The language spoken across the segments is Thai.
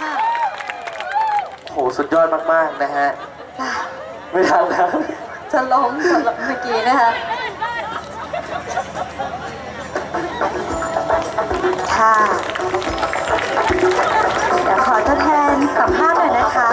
ค่ะโหสุดยอดมากๆนะฮะไม่ทันแล้ว จะล้มสำหรับเมื่อกี้นะคะ ค่ะ เดี๋ยวขอตัวแทนสัมภาษณ์หน่อยนะคะ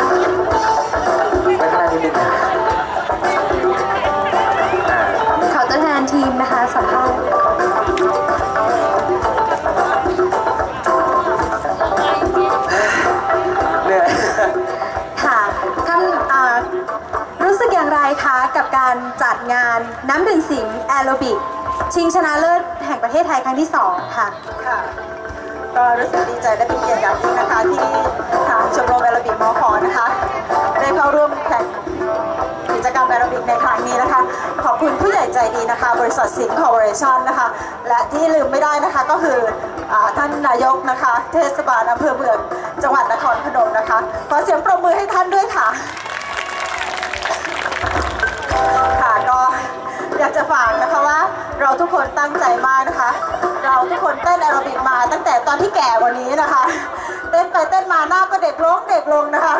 ิก ชิงชนะเลิศแห่งประเทศไทยครั้งที่ 2 ค่ะ ค่ะ ก็รู้สึกดีใจและเป็นเกียรติอย่างยิ่งนะคะที่ทางชมรมแอโรบิกมอขอนะคะ ได้เข้าร่วมแข่งกิจกรรมแอโรบิกในครั้งนี้นะคะ ขอบคุณผู้ใหญ่ใจดีนะคะ บริษัทสิงห์คอร์ปอเรชั่นนะคะ และที่ลืมไม่ได้นะคะก็คืออท่านนายกนะคะ เทศบาลอำเภอเมืองจังหวัดนครพนมนะคะ ขอเสียงปรบมือให้ท่านด้วยค่ะ อยากจะฝากนะคะว่า เราทุกคนตั้งใจมากนะคะ เราทุกคนเต้นแอโรบิกมา ตั้งแต่ตอนที่แก่กว่านี้นะคะ เต้นไปเต้นมาหน้าก็เด็กลงเด็กลงนะคะ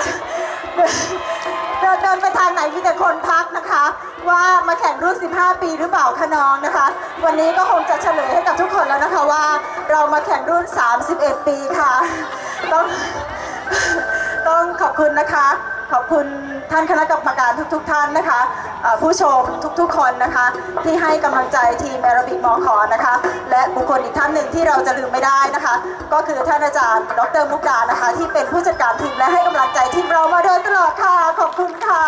เดินเดินไปทางไหนมีแต่คนทักนะคะ ว่ามาแข่งรุ่น 15 ปีหรือเปล่าคะน้องนะคะ วันนี้ก็คงจะเฉลยให้กับทุกคนแล้วนะคะว่า เรามาแข่งรุ่น 31 ปีค่ะ ต้องต้องขอบคุณนะคะ ขอบคุณท่านคณะกรรมการทุก ๆทท่านนะคะ ผู้ชมทุกๆคนนะคะ ที่ให้กำลังใจทีมแอรบิกมอคอนะคะ และบุคคลอีกท่านหนึ่งที่เราจะลืมไม่ได้นะคะ ก็คือท่านอาจารย์ ดรมุกดานะคะ ที่เป็นผู้จัดการทีมและให้กำลังใจทีมเรามาโดยตลอดค่ะ ขอบคุณค่ะ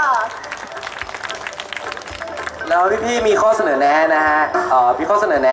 แล้วพี่ๆมีข้อเสนอแนะนะฮะเอ่อมีข้อเสนอแนะ